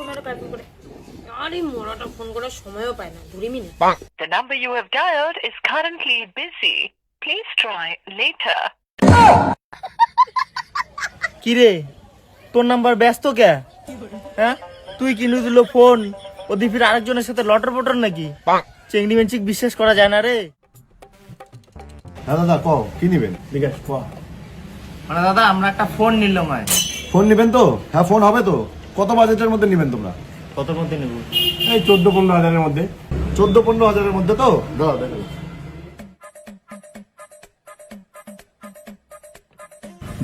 সময়টা প্যাকিং করে। আরে মোড়াটা ফোন করার সময়ও পায় না দুই minute The number you have dialed is currently busy. Please try later. কিরে তোর নাম্বার ব্যস্ত কে? হ্যাঁ? তুই কিনে দিল ফোন ওদি ফির আরেকজনের সাথে লটর পটর নাকি? চেংড়ি মেঞ্চিক বিশ্বাস করা যায় না রে। হ্যাঁ দাদা ক কি নিবেন? বিকাশ ক মানে দাদা আমরা একটা ফোন নিলাম ফোন নিবেন তো? হ্যাঁ ফোন হবে তো। কত বাজেটের মধ্যে নেবেন তোমরা? কত মধ্যে নেব? এই চোদ্দ পনেরো হাজারের মধ্যে। চোদ্দ পনেরো হাজারের মধ্যে তো? দেখো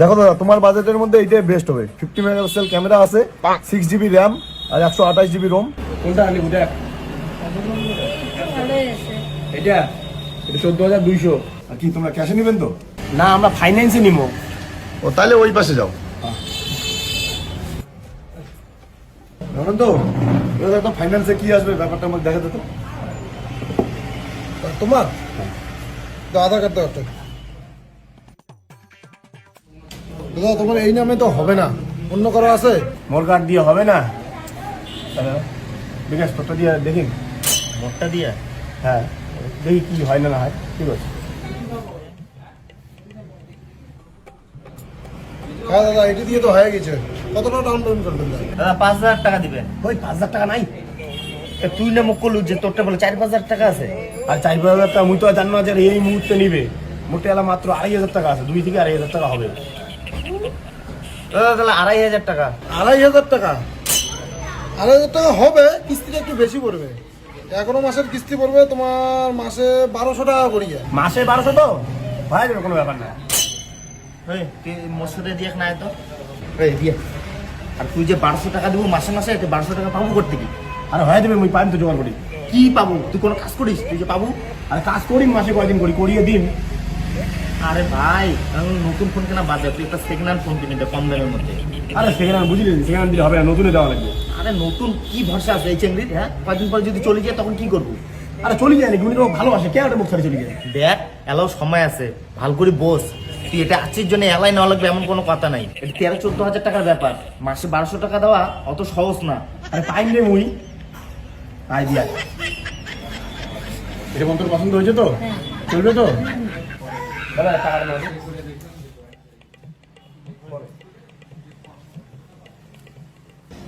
দেখো দাদা তোমার বাজেটের মধ্যে এইটাই বেস্ট হবে। ফিফটি মেগাপিক্সেল ক্যামেরা আছে সিক্স জিবি র্যাম আর একশো আঠাশ জিবি রোম কোনটা আনি কোনটা এটা? এটা চোদ্দ হাজার দুইশো। আর কি তোমরা ক্যাশে নেবেন তো? না আমরা ফাইন্যান্সে নিবো। ও তাহলে ওই পাশে যাও। জানেন তো তো ফাইন্যান্সে কি আসবে ব্যাপারটা আমাকে দেখাতে তো। তোমার? তো আধার কার্ড দাদা তোমার এই নামে তো হবে না। অন্য কারও আছে? মোর কার্ড দিয়ে হবে না। বিকাশ তোরটা দিয়ে দেখি। মোটটা দিয়া? হ্যাঁ দেখি কি হয় না না হয় ঠিক আছে হ্যাঁ দাদা এটি দিয়ে তো হয়ে গেছে। কত টাকা ডাউন পেমেন্ট করবেন দাদা পাঁচ হাজার টাকা দিবেন ওই পাঁচ হাজার টাকা নাই। তুই না মুখ করলু যে তোরটা বলে চার পাঁচ হাজার টাকা আছে। আর চার পাঁচ হাজার টাকা মুই তো আর জানো যে এই মুহূর্তে নিবে। মোটে এলা মাত্র আড়াই হাজার টাকা আছে। দুই থেকে আড়াই হাজার টাকা হবে। দাদা তাহলে আড়াই হাজার টাকা। আড়াই হাজার টাকা? আড়াই হাজার টাকা হবে কিস্তিটা একটু বেশি পড়বে। এগারো মাসের কিস্তি পড়বে তোমার মাসে বারোশো টাকা করিয়া। মাসে বারোশো তো? যাবে কোনো ব্যাপার না। এই তুই মোর সাথে দিয়ে না তো? এই দিয়ে। আর তুই যে বারোশো টাকা দিব মাসে মাসে তুই বারোশো টাকা পাবো করতে কি? আর হয়ে যাবে মুই পাইম তো জোগাড় করি। কি পাবো? তুই কোনো কাজ করিস? তুই যে পাবো? আর কাজ করি মাসে কয়দিন করি? করিয়ে দিন। আরে ভাই আমি নতুন ফোন কেনা বাদ তুই একটা সেকেন্ড হ্যান্ড ফোন কিনে দে কম দামের মধ্যে। আরে সেকেন্ড হ্যান্ড বুঝলি সেকেন্ড হ্যান্ড দিলে হবে না নতুনে দেওয়া লাগবে। আরে নতুন কি ভরসা আছে এই চেংড়ির হ্যাঁ? কয়েকদিন পর যদি চলে যায় তখন কি করব? আরে চলে যায় নাকি? উনি তো ভালোবাসে কে একটা মুখ ছাড়ি চলে যায়? দেখ এলাও সময় আছে ভালো করে বস। তুই এটা আজকের জন্য এলাই নেওয়া লাগবে এমন কোনো কথা নাই। এটা তেরো চোদ্দ হাজার টাকার ব্যাপার। মাসে বারোশো টাকা দেওয়া অত সহজ না। আরে পাইম রে মুই। আই দিয়া। এটা কোন তোর পছন্দ হয়েছে তো? চলবে তো? দাদা টাকাটা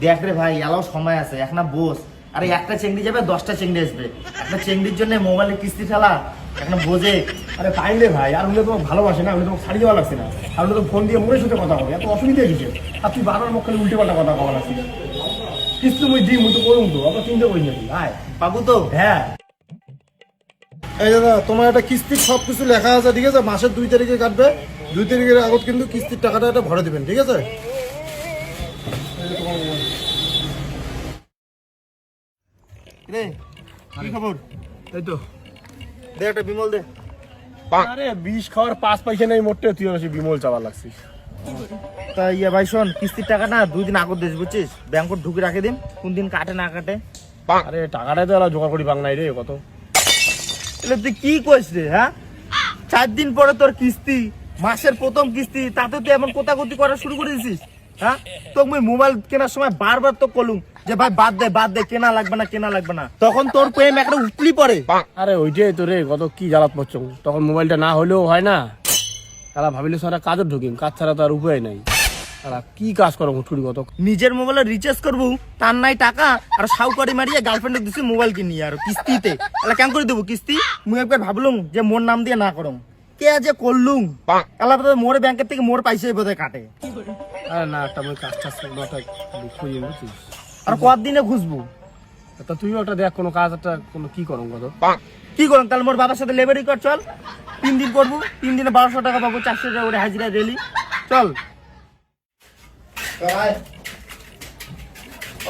দেখ রে ভাই এলাও সময় আছে এক না বস আরে একটা চেংড়ি যাবে দশটা চেংড়ি আসবে। একটা চেংড়ির জন্য মোবাইলে কিস্তি ফেলা একটা বোঝে। আরে পাইম রে ভাই আর উনি তোমাকে ভালোবাসে না উনি তোমাকে ছাড়ি দেওয়া লাগছে না। আর উনি তো ফোন দিয়ে মোড়ের সাথে কথা বলে এত অসুবিধা কিছু আর তুই বারবার মুখ খালি উল্টে পাল্টা কথা কওয়া লাগছে। কিস্তি মুই দিই মুই তো করুম তো অত চিন্তা করি না। ভাই পাবো তো? হ্যাঁ। এই দাদা তোমার একটা কিস্তির সব কিছু লেখা আছে ঠিক আছে? মাসের দুই তারিখে কাটবে। দুই তারিখের আগত কিন্তু কিস্তির টাকাটা একটা ভরে দেবেন ঠিক আছে? রে কি খবর? এই তো। দে একটা বিমল দে। আরে বিষ খাওয়ার পাঁচ পয়সা নেই মোটে তুই বেশি বিমল চাওয়া লাগছিস। তা ইয়া ভাই শোন কিস্তির টাকা না দুই দিন আগত দিস বুঝছিস? ব্যাংকত ঢুকে রাখে দিন কোন দিন কাটে না কাটে। আরে টাকাটাই তো এলা জোগাড় করি বাং নাই রে কত? তাহলে তুই কি কইস রে হ্যাঁ? চার দিন পরে তোর কিস্তি মাসের প্রথম কিস্তি তাতে তুই এমন কোতাকুতি করা শুরু করে দিছিস। হ্যাঁ? তো মুই মোবাইল কেনার সময় বারবার তো কলুম যে ভাই বাদ দে বাদ দে কেনা লাগবে না কেনা লাগবে না। তখন তোর প্রেম একটা উতলি পড়ে। আরে ওইটাই তো রে কত কি জ্বালাত পড়ছ। তখন মোবাইলটা না হলেও হয় না। তারা ভাবিলে সারা কাজও ঢুকিম কাজ ছাড়া তো আর উপায় নাই। তারা কি কাজ করো হুটুরি কত? নিজের মোবাইলে রিচার্জ করব তার নাই টাকা আর সাউকারি মারিয়ে গার্লফ্রেন্ডে দিছি মোবাইল কিনি আর কিস্তিতে। তাহলে কেন করে দেবো কিস্তি? মুই একবার ভাবলুম যে মোর নাম দিয়ে না করুম। কে যে করলুম? তাহলে বোধহয় মোর ব্যাংকের থেকে মোর পয়সাই বোধহয় কাটে। আরে না একটা মই কাজ টাজ করব একটা খুঁজে বুঝছিস? আর কদিনে খুঁজবো? তা তুইও একটা দেখ কোনো কাজ একটা কোনো কি করো কত কি করুন তাহলে মোর বাবার সাথে লেবারি কর চল। তিন দিন করব তিন দিনে বারোশো টাকা পাবো চারশো টাকা করে হাজিরা রেলি চল।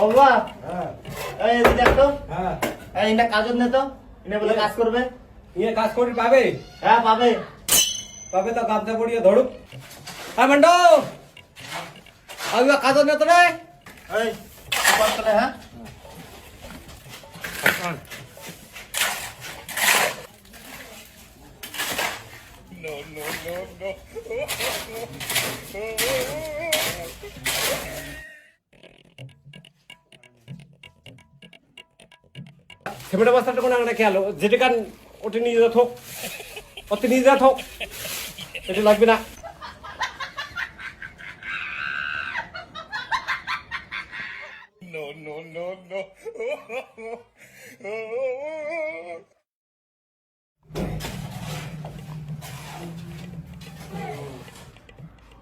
ও বাবা, দেখ তো। এই না কাজত নে তো এনে বলে কাজ করবে। ইয়ে কাজ করি পাবে? হ্যাঁ পাবে। পাবে তো গামছা পড়িয়ে ধরুক। হ্যাঁ মন্ডো আগে কাজ না তো রে এই কর তাহলে, হ্যাঁ সিমেন্টের বস্তাটা কোনো একটা খেয়াল? যেটা কান ওটা নিয়ে যা থোক ওতে নিয়ে যা থোক এটা লাগবে না।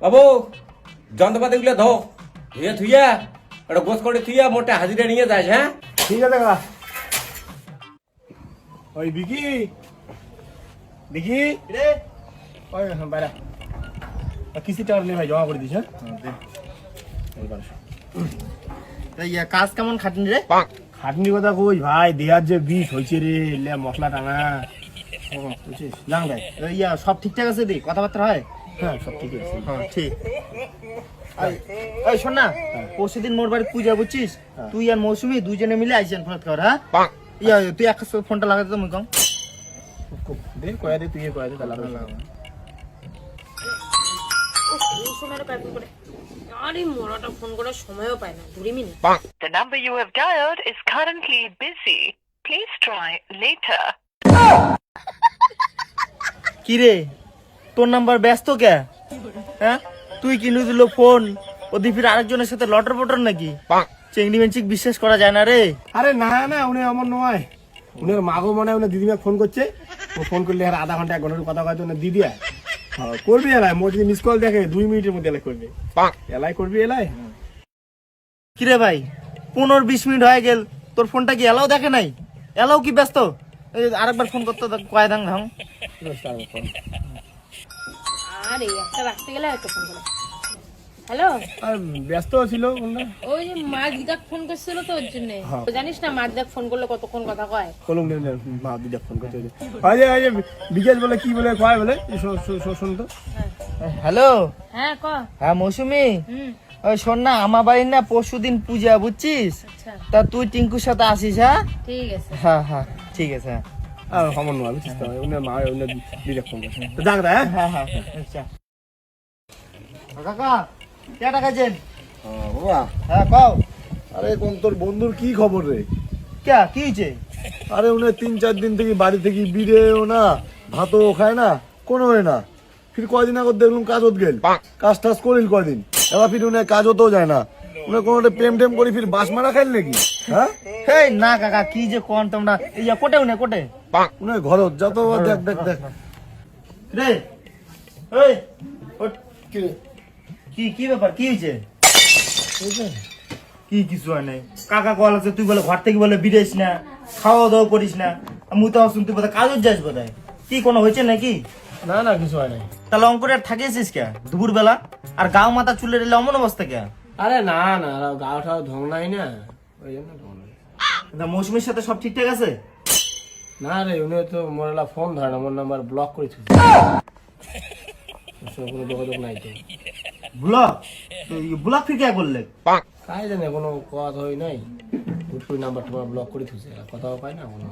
বাবু যন্ত্রপাতিগুলো ধো ধুয়ে থুইয়া একটা গোস করে থুইয়া মোটে হাজিরা নিয়ে যাস হ্যাঁ ঠিক আছে কাকা ওই বিকি বিকি রে ওই হ্যাঁ, বাইরে আর কিস্তি টাকা নিয়ে ভাই জমা করে দিস হ্যাঁ কাজ কেমন খাটনি রে? খাটনির কথা কই ভাই দেহার যে বিষ হয়েছে রে লে মশলা টানা। ও, ভাই। ইয়া, সব ঠিকঠাক আছে দি? কথাবার্তা হয়? হ্যাঁ সব ঠিক আছে। হ্যাঁ ঠিক। এই- শোন না পরশু দিন মোর বাড়ি পূজা বুঝছিস? তুই আর মৌসুমি দুজনে মিলে আইসেন ফোন কর হ্যাঁ? ইয়া তুই এক ফোনটা লাগাতে তো মুই কম। দে কয়া দে তুই কয়া দে তাহলে এই সময় কাজ করে। আরে মোড়াটা ফোন করার সময়ও পায় না দুই minute. The number you have dialed is currently busy. Please try later. কি রে? তোর নাম্বার ব্যস্ত কে? হ্যাঁ? তুই কিনে দিল ফোন? ও দিপির আরেকজনের সাথে লটর পটর নাকি? চেংড়ি মেঞ্চিক বিশ্বাস করা যায় না রে। আরে না না উনি আমার নয়। উনার মাগো মনে হয় উনি দিদিমা ফোন করছে। ও ফোন করলে আর আধা ঘণ্টা এক ঘণ্টার কথা কয় তো দিদি আয়। করবি এলাই? মোর যদি মিস কল দেখে দুই মিনিটের মধ্যে এলাই করবি। এলাই করবি এলাই? কি রে ভাই পনেরো বিশ মিনিট হয়ে গেল তোর ফোনটা কি এলাও দেখে নাই? এলাও কি ব্যস্ত? আরেকবার ফোন করতে কয় দাং ধাং আর একটা রাখতে গেলে একটা ফোন করে হ্যালো? আর ব্যস্ত ছিল ওই যে মা দিদাক ফোন করছিল তো ওর জন্য। জানিস না মা দিদাক ফোন করলে কতক্ষণ কথা কয়? কলম দিন মা দিদা ফোন করতে হয় যে। হয় যে বিকেশ বলে কি বলে কয় বলে? শুন তো। হ্যালো? হ্যাঁ ক? হ্যাঁ মৌসুমি? হুম। ওই শোন না আমার বাড়ির না পরশু দিন পূজা বুঝছিস? আচ্ছা। তা তুই টিঙ্কুর সাথে আসিস হ্যাঁ? ঠিক আছে। হ্যাঁ হ্যাঁ ঠিক আছে হ্যাঁ। আর সমন নয় বুঝছিস তো? উনার মা উনার দিদা ফোন করছে। তো যাক হ্যাঁ হ্যাঁ হ্যাঁ আচ্ছা। কাকা কে টাকাছেন বাবা। হ্যাঁ কও। আরে কোন তোর বন্ধুর কি খবর রে? কে? কি হয়েছে আরে উনি তিন চার দিন থেকে বাড়ি থেকে বিড়েও না ভাতও খায় না কোনো হয় না। ফির কয়দিন আগত দেখলাম কাজত গেল। কাজ টাজ করিল কয়দিন। এবার ফির উনি কাজ হতেও যায় না। উনি কোনো প্রেম টেম করে ফির বাস মারা খাইল নাকি? হ্যাঁ? হেই না কাকা কি যে কোন তোমরা? কোটে উনে কোটে? উনি ঘরত যত দেখ দেখ দেখ। রে এই ওঠ। কি কি ব্যাপার? কি হয়েছে? কি কিছু হয় নাই। কাকা কল আছে তুই বলে ঘর থেকে বলে বিদেশ না খাওয়া দাওয়া করিস না মুই তো শুনতে বোধ কাজত যাস বোধ কি কোনো হয়েছে নাকি? না না কিছু হয় নাই। তাহলে অঙ্কুরে আর থাকিয়েছিস কে? দুপুর বেলা আর গাও মাথা চুলে এলে অমন অবস্থা কে? আরে না না গাও ঠাও ঢং নাই না। ওই জন্য ঢং নাই। মৌসুমীর সাথে সব ঠিকঠাক আছে? না রে উনি তো মোরলা ফোন ধরে না মোর নাম্বার ব্লক করে থুই ওর কোনো যোগাযোগ নাই তো। ব্লক? ব্লক ফির কে করলে কাই জানে কোনো কথা হয় নাই। হুট করে নাম্বার তোমার ব্লক করে থুছে কথাও পাই না কোনো